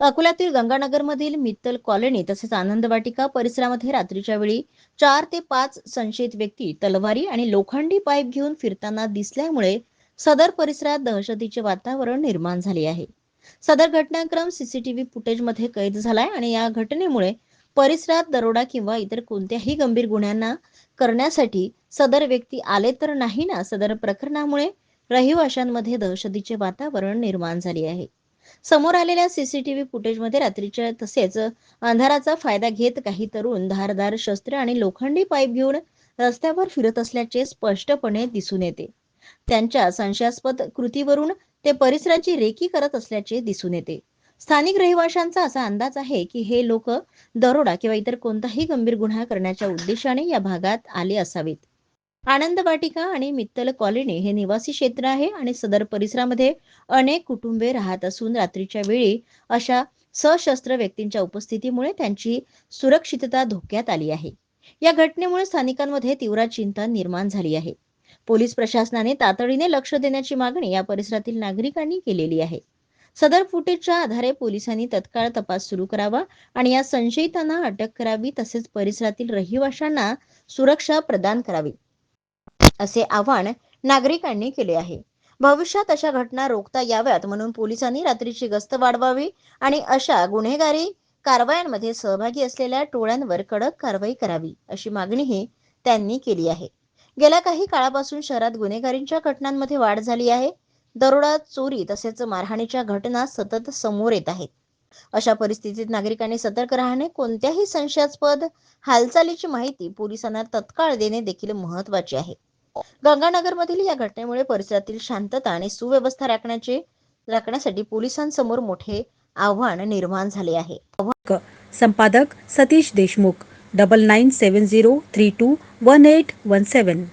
अकोल्यातील गंगानगरमधील मित्तल कॉलनी तसेच आनंद वाटिका परिसरामध्ये रात्रीच्या वेळी चार ते पाच संशयित व्यक्ती तलवारी आणि लोखंडी पाईप घेऊन फिरताना दिसल्यामुळे सदर परिसरात दहशतीचे वातावरण निर्माण झाले आहे. सदर घटनाक्रम सीसीटीव्ही फुटेजमध्ये कैद झालाय आणि या घटनेमुळे परिसरात दरोडा किंवा इतर कोणत्याही गंभीर गुन्ह्यांना करण्यासाठी सदर व्यक्ती आले तर नाही ना? सदर प्रकरणामुळे रहिवाशांमध्ये दहशतीचे वातावरण निर्माण झाले आहे. समोर आलेल्या सीसीटीव्ही फुटेजमध्ये रात्रीच्या तसेच अंधाराचा फायदा घेत काही तरुण धारदार शस्त्र आणि लोखंडी पाईप घेऊन रस्त्यावर फिरत असल्याचे स्पष्टपणे दिसून येते. त्यांच्या संशयास्पद कृतीवरून ते परिसराची रेकी करत असल्याचे दिसून येते. स्थानिक रहिवाशांचा असा अंदाज आहे की हे लोक दरोडा किंवा इतर कोणताही गंभीर गुन्हा करण्याच्या उद्देशाने या भागात आले असावेत. आनंद वाटिका आणि मित्तल कॉलनी हे निवासी क्षेत्र आहे आणि सदर परिसरामध्ये अनेक कुटुंबे राहत असून रात्रीच्या वेळी अशा सशस्त्र व्यक्तींच्या उपस्थितीमुळे त्यांची सुरक्षितता धोक्यात आली आहे. या घटनेमुळे स्थानिकांमध्ये तीव्र चिंता निर्माण झाली आहे. पोलीस प्रशासनाने तातडीने लक्ष देण्याची मागणी या परिसरातील नागरिकांनी केलेली आहे. सदर फुटेजच्या आधारे पोलिसांनी तत्काळ तपास सुरू करावा आणि या संशयितांना अटक करावी तसेच परिसरातील रहिवाशांना सुरक्षा प्रदान करावी. असे आवाहन नागरिकांनी केले आहे. भविष्यात अशा घटना रोखता याव्यात म्हणून पोलिसांनी रात्रीची गस्त वाढवावी आणि अशा गुन्हेगारी कारवायांमध्ये सहभागी असलेल्या टोळ्यांवर कडक कारवाई करावी अशी मागणीही त्यांनी केली आहे. गेल्या काही काळापासून शहरात गुन्हेगारींच्या घटनांमध्ये वाढ झाली आहे. दरोडा चोरी तसेच मारहाणीच्या घटना सतत समोर येत आहेत. अशा परिस्थितीत नागरिकांनी सतर्क राहणे कोणत्याही संशयास्पद हालचालीची माहिती पोलिसांना तत्काळ देणे देखील महत्त्वाचे आहे. गंगानगरमधील या घटनेमुळे परिसरातील शांतता आणि सुव्यवस्था राखण्याचे राखण्यासाठी पोलिसांसमोर मोठे आव्हान निर्माण झाले आहे. संपादक Satish Deshmukh double nine seven zero three two one eight one seven